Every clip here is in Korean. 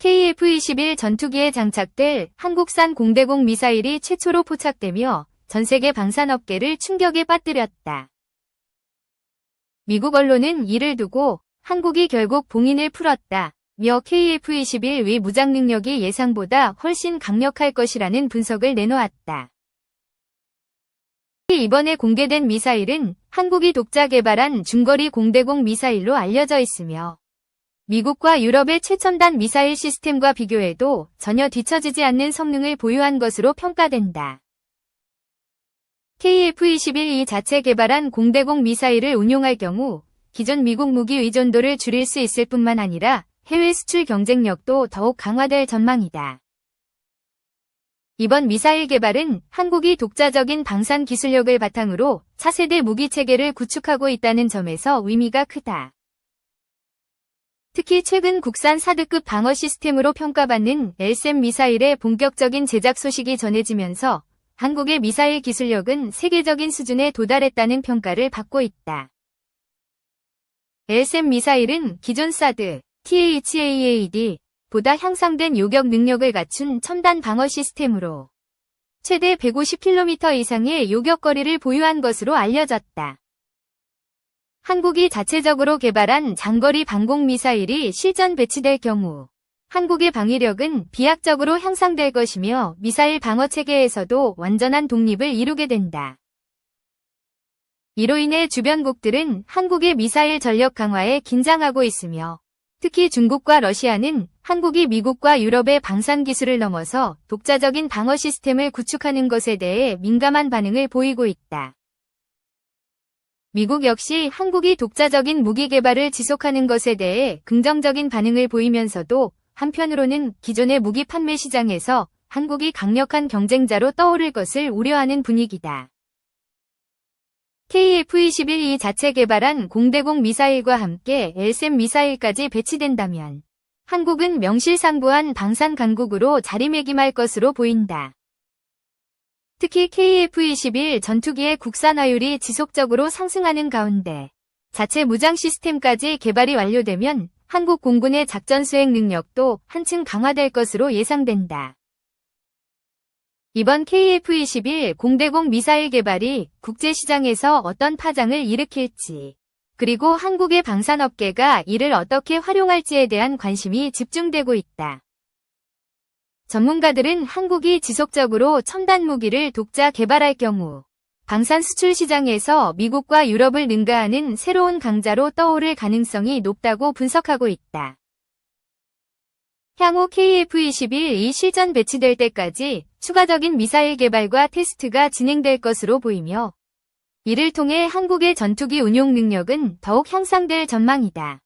KF-21 전투기에 장착될 한국산 공대공 미사일이 최초로 포착되며 전 세계 방산업계를 충격에 빠뜨렸다. 미국 언론은 이를 두고 한국이 결국 봉인을 풀었다. 며 KF-21 위 무장 능력이 예상보다 훨씬 강력할 것이라는 분석을 내놓았다. 이번에 공개된 미사일은 한국이 독자 개발한 중거리 공대공 미사일로 알려져 있으며 미국과 유럽의 최첨단 미사일 시스템과 비교해도 전혀 뒤처지지 않는 성능을 보유한 것으로 평가된다. KF-21이 자체 개발한 공대공 미사일을 운용할 경우 기존 미국 무기 의존도를 줄일 수 있을 뿐만 아니라 해외 수출 경쟁력도 더욱 강화될 전망이다. 이번 미사일 개발은 한국이 독자적인 방산 기술력을 바탕으로 차세대 무기 체계를 구축하고 있다는 점에서 의미가 크다. 특히 최근 국산 사드급 방어 시스템으로 평가받는 LSM 미사일의 본격적인 제작 소식이 전해지면서 한국의 미사일 기술력은 세계적인 수준에 도달했다는 평가를 받고 있다. LSM 미사일은 기존 사드, THAAD 보다 향상된 요격 능력을 갖춘 첨단 방어 시스템으로 최대 150km 이상의 요격 거리를 보유한 것으로 알려졌다. 한국이 자체적으로 개발한 장거리 방공 미사일이 실전 배치될 경우 한국의 방위력은 비약적으로 향상될 것이며 미사일 방어 체계에서도 완전한 독립을 이루게 된다. 이로 인해 주변국들은 한국의 미사일 전력 강화에 긴장하고 있으며 특히 중국과 러시아는 한국이 미국과 유럽의 방산 기술을 넘어서 독자적인 방어 시스템을 구축하는 것에 대해 민감한 반응을 보이고 있다. 미국 역시 한국이 독자적인 무기 개발을 지속하는 것에 대해 긍정적인 반응을 보이면서도 한편으로는 기존의 무기 판매 시장에서 한국이 강력한 경쟁자로 떠오를 것을 우려하는 분위기다. KF-21이 자체 개발한 공대공 미사일과 함께 LSM 미사일까지 배치된다면 한국은 명실상부한 방산 강국으로 자리매김할 것으로 보인다. 특히 KF-21 전투기의 국산화율이 지속적으로 상승하는 가운데 자체 무장 시스템까지 개발이 완료되면 한국 공군의 작전 수행 능력도 한층 강화될 것으로 예상된다. 이번 KF-21 공대공 미사일 개발이 국제시장에서 어떤 파장을 일으킬지, 그리고 한국의 방산업계가 이를 어떻게 활용할지에 대한 관심이 집중되고 있다. 전문가들은 한국이 지속적으로 첨단 무기를 독자 개발할 경우 방산 수출 시장에서 미국과 유럽을 능가하는 새로운 강자로 떠오를 가능성이 높다고 분석하고 있다. 향후 KF-21이 실전 배치될 때까지 추가적인 미사일 개발과 테스트가 진행될 것으로 보이며 이를 통해 한국의 전투기 운용 능력은 더욱 향상될 전망이다.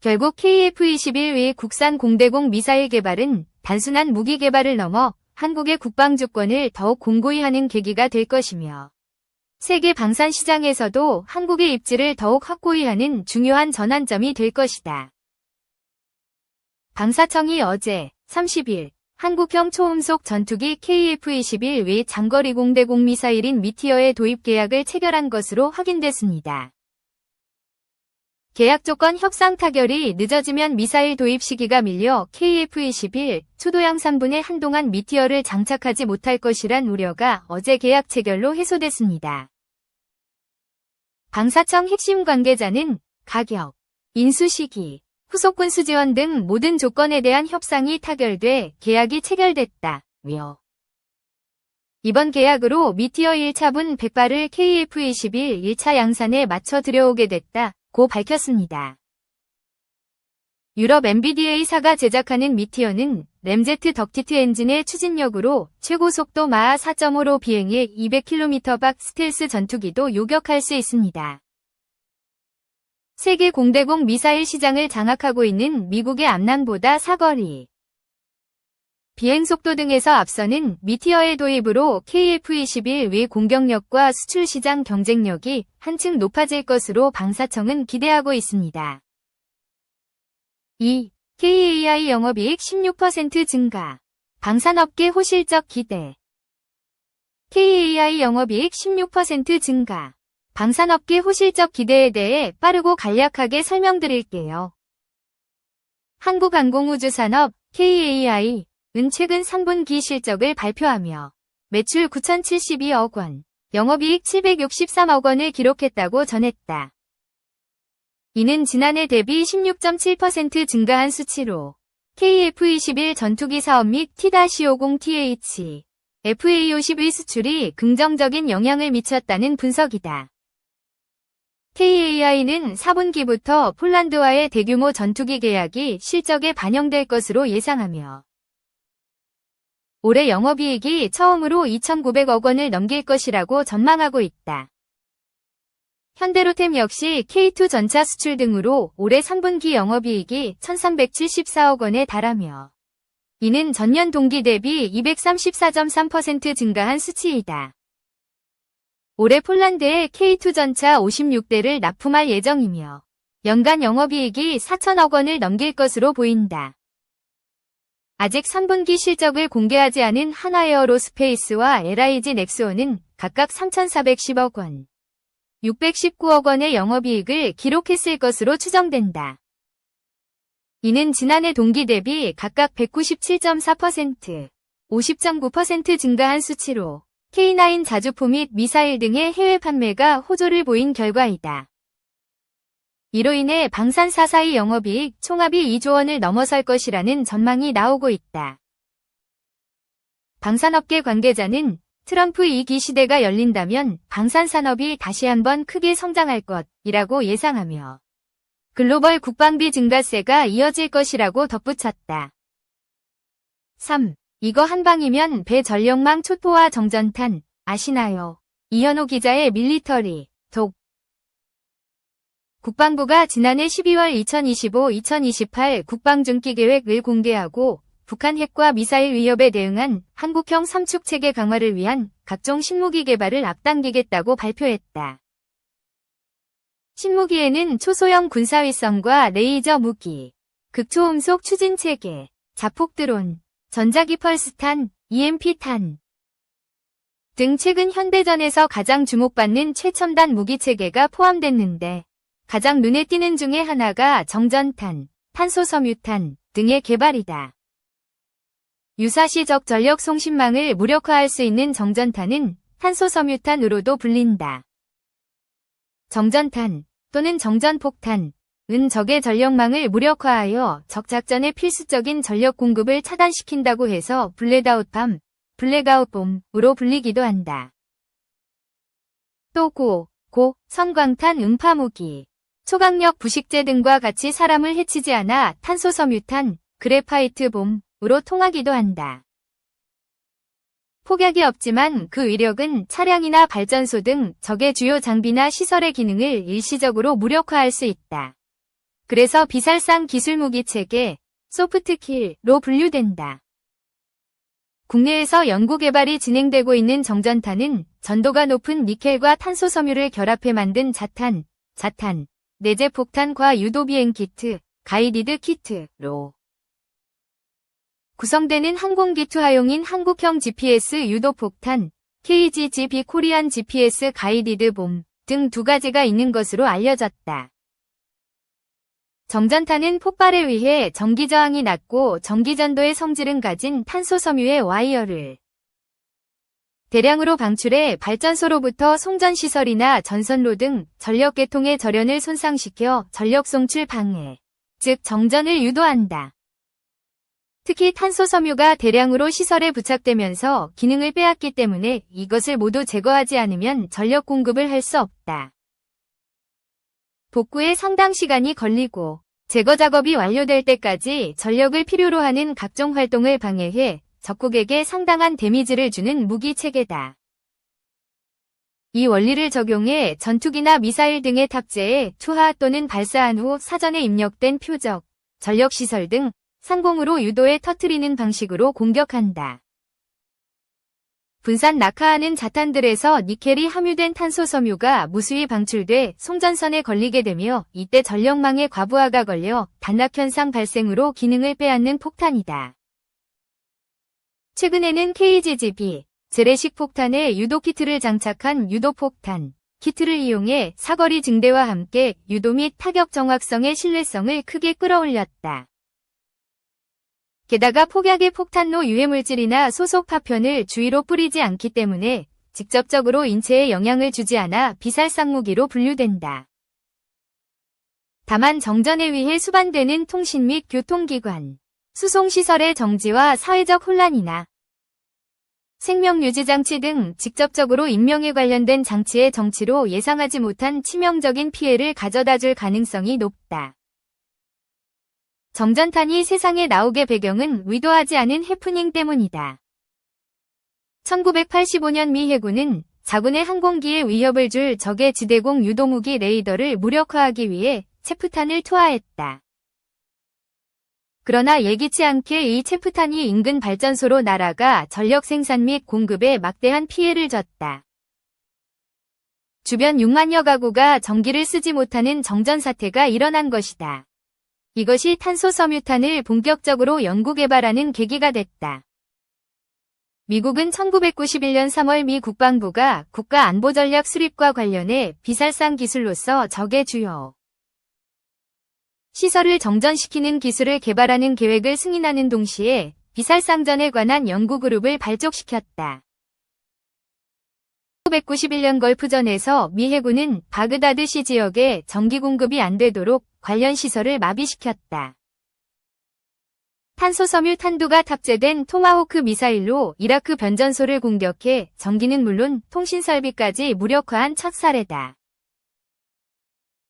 결국 KF-21의 국산 공대공 미사일 개발은 단순한 무기 개발을 넘어 한국의 국방 주권을 더욱 공고히 하는 계기가 될 것이며 세계 방산 시장에서도 한국의 입지를 더욱 확고히 하는 중요한 전환점이 될 것이다. 방사청이 어제 30일 한국형 초음속 전투기 KF-21 외 장거리 공대공 미사일인 미티어의 도입 계약을 체결한 것으로 확인됐습니다. 계약 조건 협상 타결이 늦어지면 미사일 도입 시기가 밀려 KF-21 초도양 3분의 한동안 미티어를 장착하지 못할 것이란 우려가 어제 계약 체결로 해소됐습니다. 방사청 핵심 관계자는 가격, 인수 시기, 후속 군수 지원 등 모든 조건에 대한 협상이 타결돼 계약이 체결됐다. 며 이번 계약으로 미티어 1차분 100발을 KF-21 1차 양산에 맞춰 들여오게 됐다. 고 밝혔습니다. 유럽 MBDA사가 제작하는 미티어는 램제트 덕티트 엔진의 추진력으로 최고 속도 마하 4.5로 비행해 200km 밖 스텔스 전투기도 요격할 수 있습니다. 세계 공대공 미사일 시장을 장악하고 있는 미국의 암낭보다 사거리, 비행속도 등에서 앞서는 미티어의 도입으로 KF-21 외 공격력과 수출 시장 경쟁력이 한층 높아질 것으로 방사청은 기대하고 있습니다. 2. KAI 영업이익 16% 증가. 방산업계 호실적 기대. KAI 영업이익 16% 증가. 방산업계 호실적 기대에 대해 빠르고 간략하게 설명드릴게요. 한국항공우주산업 KAI 은 최근 3분기 실적을 발표하며 매출 9,072억 원, 영업이익 763억 원을 기록했다고 전했다. 이는 지난해 대비 16.7% 증가한 수치로 KF-21 전투기 사업 및 T-50TH, FA-50의 수출이 긍정적인 영향을 미쳤다는 분석이다. KAI는 4분기부터 폴란드와의 대규모 전투기 계약이 실적에 반영될 것으로 예상하며 올해 영업이익이 처음으로 2,900억 원을 넘길 것이라고 전망하고 있다. 현대로템 역시 K2 전차 수출 등으로 올해 3분기 영업이익이 1,374억 원에 달하며 이는 전년 동기 대비 234.3% 증가한 수치이다. 올해 폴란드에 K2 전차 56대를 납품할 예정이며 연간 영업이익이 4천억 원을 넘길 것으로 보인다. 아직 3분기 실적을 공개하지 않은 하나에어로스페이스와 LIG 넥스원은 각각 3,410억 원, 619억 원의 영업이익을 기록했을 것으로 추정된다. 이는 지난해 동기 대비 각각 197.4%, 50.9% 증가한 수치로 K9 자주포 및 미사일 등의 해외 판매가 호조를 보인 결과이다. 이로 인해 방산 4사의 영업이익 총합이 2조 원을 넘어설 것이라는 전망이 나오고 있다. 방산업계 관계자는 트럼프 2기 시대가 열린다면 방산산업이 다시 한번 크게 성장할 것이라고 예상하며 글로벌 국방비 증가세가 이어질 것이라고 덧붙였다. 3. 이거 한 방이면 배 전력망 초토화 정전탄 아시나요? 이현호 기자의 밀리터리 독 국방부가 지난해 12월 2025-2028 국방중기 계획을 공개하고 북한 핵과 미사일 위협에 대응한 한국형 삼축 체계 강화를 위한 각종 신무기 개발을 앞당기겠다고 발표했다. 신무기에는 초소형 군사위성과 레이저 무기, 극초음속 추진 체계, 자폭 드론, 전자기 펄스탄, EMP탄 등 최근 현대전에서 가장 주목받는 최첨단 무기 체계가 포함됐는데 가장 눈에 띄는 중에 하나가 정전탄, 탄소섬유탄 등의 개발이다. 유사시적 전력 송신망을 무력화할 수 있는 정전탄은 탄소섬유탄으로도 불린다. 정전탄 또는 정전폭탄 은 적의 전력망을 무력화하여 적작전의 필수적인 전력 공급을 차단시킨다고 해서 블랙아웃밤, 블랙아웃봄으로 불리기도 한다. 또 고, 고, 성광탄 음파무기, 초강력 부식제 등과 같이 사람을 해치지 않아 탄소섬유탄, 그래파이트 봄으로 통하기도 한다. 폭약이 없지만 그 위력은 차량이나 발전소 등 적의 주요 장비나 시설의 기능을 일시적으로 무력화할 수 있다. 그래서 비살상 기술 무기 체계, 소프트킬로 분류된다. 국내에서 연구개발이 진행되고 있는 정전탄은 전도가 높은 니켈과 탄소 섬유를 결합해 만든 자탄, 자탄, 내재 폭탄과 유도 비행 키트, 가이디드 키트로 구성되는 항공기 투 하용인 한국형 GPS 유도 폭탄, KGGB 코리안 GPS 가이디드 봄 등 두 가지가 있는 것으로 알려졌다. 정전탄은 폭발에 의해 전기저항이 낮고 전기전도의 성질은 가진 탄소 섬유의 와이어를 대량으로 방출해 발전소로부터 송전시설이나 전선로 등 전력계통의 절연을 손상시켜 전력 송출 방해, 즉 정전을 유도한다. 특히 탄소섬유가 대량으로 시설에 부착되면서 기능을 빼앗기 때문에 이것을 모두 제거하지 않으면 전력 공급을 할 수 없다. 복구에 상당 시간이 걸리고 제거 작업이 완료될 때까지 전력을 필요로 하는 각종 활동을 방해해 적국에게 상당한 데미지를 주는 무기 체계다. 이 원리를 적용해 전투기나 미사일 등의 탑재에 투하 또는 발사한 후 사전에 입력된 표적, 전력시설 등 상공으로 유도해 터트리는 방식으로 공격한다. 분산 낙하하는 자탄들에서 니켈이 함유된 탄소 섬유가 무수히 방출돼 송전선에 걸리게 되며 이때 전력망에 과부하가 걸려 단락현상 발생으로 기능을 빼앗는 폭탄이다. 최근에는 KGGB, 재래식 폭탄에 유도 키트를 장착한 유도 폭탄, 키트를 이용해 사거리 증대와 함께 유도 및 타격 정확성의 신뢰성을 크게 끌어올렸다. 게다가 폭약의 폭탄로 유해물질이나 소속 파편을 주위로 뿌리지 않기 때문에 직접적으로 인체에 영향을 주지 않아 비살상무기로 분류된다. 다만 정전에 의해 수반되는 통신 및 교통기관, 수송시설의 정지와 사회적 혼란이나 생명유지장치 등 직접적으로 인명에 관련된 장치의 정치로 예상하지 못한 치명적인 피해를 가져다 줄 가능성이 높다. 정전탄이 세상에 나오게 배경은 의도하지 않은 해프닝 때문이다. 1985년 미 해군은 자군의 항공기에 위협을 줄 적의 지대공 유도무기 레이더를 무력화하기 위해 체프탄을 투하했다. 그러나 예기치 않게 이 체프탄이 인근 발전소로 날아가 전력 생산 및 공급에 막대한 피해를 줬다. 주변 6만여 가구가 전기를 쓰지 못하는 정전 사태가 일어난 것이다. 이것이 탄소 섬유탄을 본격적으로 연구 개발하는 계기가 됐다. 미국은 1991년 3월 미 국방부가 국가 안보전략 수립과 관련해 비살상 기술로서 적의 주요 시설을 정전시키는 기술을 개발하는 계획을 승인하는 동시에 비살상전에 관한 연구그룹을 발족시켰다. 1991년 걸프전에서 미 해군은 바그다드 시 지역에 전기 공급이 안 되도록 관련 시설을 마비시켰다. 탄소 섬유 탄두가 탑재된 토마호크 미사일로 이라크 변전소를 공격해 전기는 물론 통신 설비까지 무력화한 첫 사례다.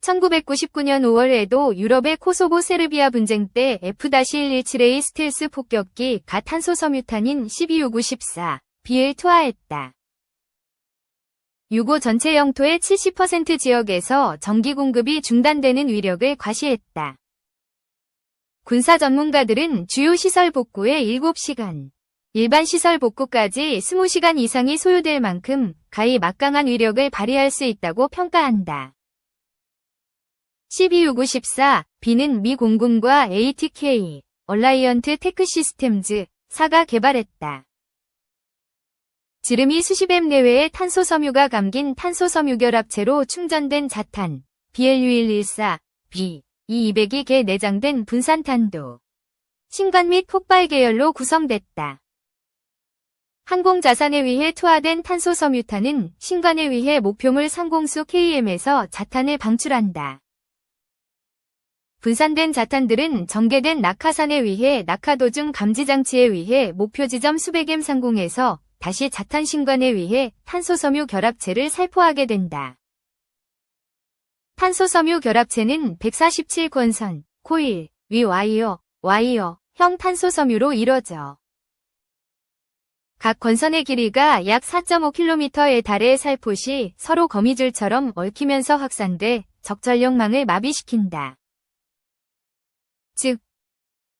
1999년 5월에도 유럽의 코소보 세르비아 분쟁 때 F-117A 스텔스 폭격기 가 탄소 섬유탄인 12U-94 B를 투하했다. 유고 전체 영토의 70% 지역에서 전기 공급이 중단되는 위력을 과시했다. 군사 전문가들은 주요 시설 복구에 7시간, 일반 시설 복구까지 20시간 이상이 소요될 만큼 가히 막강한 위력을 발휘할 수 있다고 평가한다. 12U-94 B는 미 공군과 ATK, 얼라이언트 테크 시스템즈, 사가 개발했다. 지름이 수십 M 내외의 탄소 섬유가 감긴 탄소 섬유 결합체로 충전된 자탄, BLU114, B, E200이 개 내장된 분산탄도, 신관 및 폭발 계열로 구성됐다. 항공 자산에 의해 투하된 탄소 섬유탄은 신관에 의해 목표물 상공수 KM에서 자탄을 방출한다. 분산된 자탄들은 전개된 낙하산에 의해 낙하도중 감지장치에 의해 목표 지점 수백 M 상공에서 다시 자탄 신관에 의해 탄소섬유 결합체를 살포하게 된다. 탄소섬유 결합체는 147권선, 코일, 위 와이어, 와이어, 형 탄소섬유로 이뤄져. 각 권선의 길이가 약 4.5km에 달해 살포시 서로 거미줄처럼 얽히면서 확산돼 적전력망을 마비시킨다. 즉,